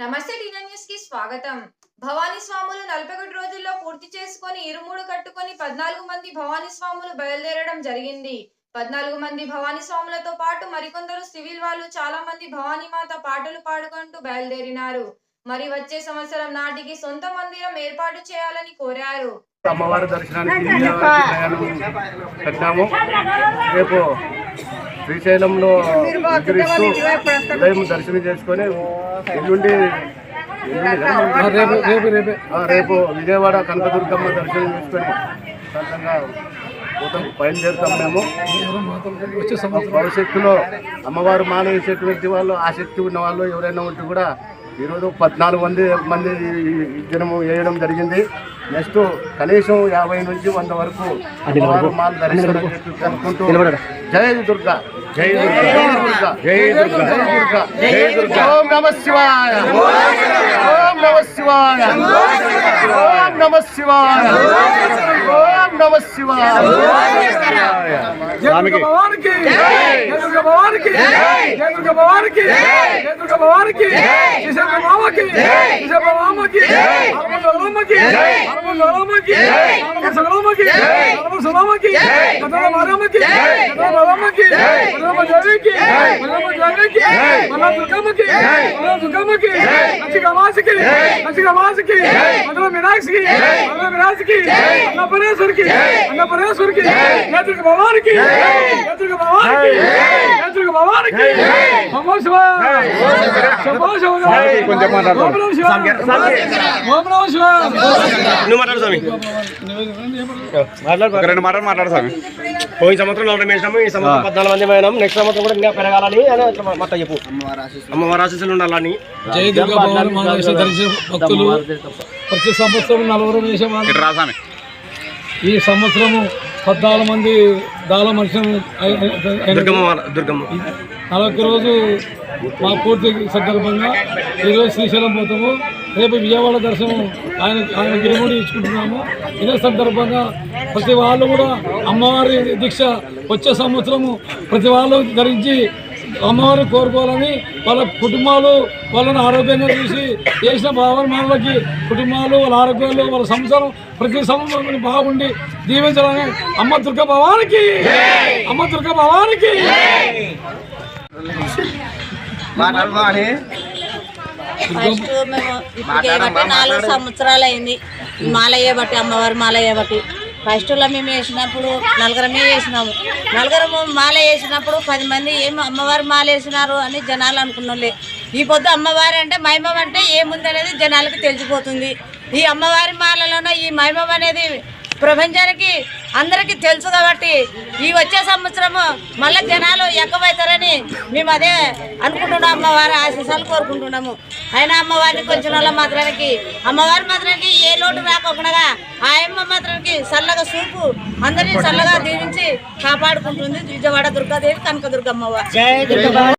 నమస్తే లీనెస్కి స్వాగతం. భవానీ స్వాములు నలభై ఒకటి రోజుల్లో పూర్తి చేసుకొని ఇరుముడు కట్టుకొని పద్నాలుగు మంది భవానీ స్వాములు బయలుదేరడం జరిగింది. పద్నాలుగు మంది భవానీ స్వాములతో పాటు మరికొందరు సివిల్ వాళ్ళు చాలా మంది భవానీ మాత పాటలు పాడుకుంటూ బయలుదేరినారు. మరి వచ్చే సంవత్సరం నాటికి సొంత మందిరం ఏర్పాటు చేయాలని కోరారు. అమ్మవారి దర్శనానికి పెట్టాము రేపు శ్రీశైలంలో విగ్రహిస్తూ ఉదయం దర్శనం చేసుకొని ఎల్లుండి రేపు విజయవాడ కనకదుర్గమ్మ దర్శనం చేసుకొని సొంతంగా పోతాం బయలుదేరుతాం మేము. భవిష్యత్తులో అమ్మవారు మాల వేసేటువంటి వాళ్ళు ఆసక్తి ఉన్న వాళ్ళు ఎవరైనా ఉంటే కూడా ఈరోజు పద్నాలుగు మంది మంది ఈ దినము వేయడం జరిగింది. నెక్స్ట్ కనీసం యాభై నుంచి వంద వరకు మాల దర్శనం జరుపుకుంటూ జై దుర్గా జై దుర్గా జై దుర్గా జై దుర్గా జై దుర్గా ఓం నమ శివాయ. ఓం నమ శివాయ. ఓం నమ శివాయ. నమ జయ భవానికి భవానికి భవానికి భవానికి మామకి మామకి కథల మారమ్మకి కథల దేవికి కథల దేవికి మన దుర్గమ్మకి దుర్గమ్మకి నచిక మాసికి నచిక మాసికి కథల మీనాక్షికి కథల మీనాక్షికి అన్న భవానికి భవానికి భవానికి నమో శంభో కొంచెం. ఓం నమః నువ్వు మాట్లాడు స్వామి. రెండు మాటలు మాట్లాడు స్వామి. పోయిన సంవత్సరం నలభై వేసినాము ఈ సంవత్సరం పద్నాలుగు మంది పోయినాం నెక్స్ట్ సంవత్సరం కూడా ఇంకా పెరగాలని అని మొత్తం చెప్పు. అమ్మవారి ఆశీస్సులు. ఉండాలని. జయ దుర్గా భవాని మహాదేశ దర్శన భక్తులు ప్రతి సంవత్సరం నలుగురు వేసేవాళ్ళు ఇటు రా స్వామి. ఈ సంవత్సరము పద్నాలుగు మంది దాల మనుషులు నలభై రోజు మా పూర్తి సందర్భంగా ఈరోజు శ్రీశైలం పోతాము. రేపు విజయవాడ దర్శనం ఆయన ఆయన గిరిముడి ఇచ్చుకుంటున్నాము. ఇదే సందర్భంగా ప్రతి వాళ్ళు కూడా అమ్మవారి దీక్ష వచ్చే సంవత్సరము ప్రతి వాళ్ళు ధరించి అమ్మవారిని కోరుకోవాలని వాళ్ళ కుటుంబాలు వాళ్ళని ఆరోగ్యంగా చూసి చేసిన భావన మనలకి కుటుంబాలు వాళ్ళ ఆరోగ్యాలు వాళ్ళ సంసారం ప్రతి సంవత్సరం బాగుండి దీవించాలని అమ్మ దుర్గ భవానికి. అమ్మ దుర్గ భవానికి. ఫస్ట్ మేము ఇప్పుడు నాలుగు సంవత్సరాలు అయింది ఈ మాల వేయబట్టి అమ్మవారి మాల వేయబట్టి ఫస్ట్లో మేము వేసినప్పుడు నలుగురమే వేసినాము. నలుగురము మాల వేసినప్పుడు పది మంది ఏం అమ్మవారు మాల వేసినారు అని జనాలు అనుకున్నోళ్ళే. ఈ పొద్దు అమ్మవారు అంటే మైమం అంటే ఏముంది అనేది జనాలకు తెలిసిపోతుంది. ఈ అమ్మవారి మాలలోన ఈ మైమం అనేది ప్రపంచానికి అందరికీ తెలుసు కాబట్టి ఈ వచ్చే సంవత్సరము మళ్ళీ జనాలు ఎక్కువైతారని మేము అదే అనుకుంటున్నాం అమ్మవారి ఆశీస్సాలు కోరుకుంటున్నాము. అయినా అమ్మవారిని కొంచెం వాళ్ళ మాత్రానికి అమ్మవారి మాత్రానికి ఏ లోటు రాకోకుండా ఆ మాత్రం చూపు అందరినీ చల్లగా దీవించి కాపాడుకుంటుంది విజయవాడ దుర్గాదేవి కనకదుర్గమ్మ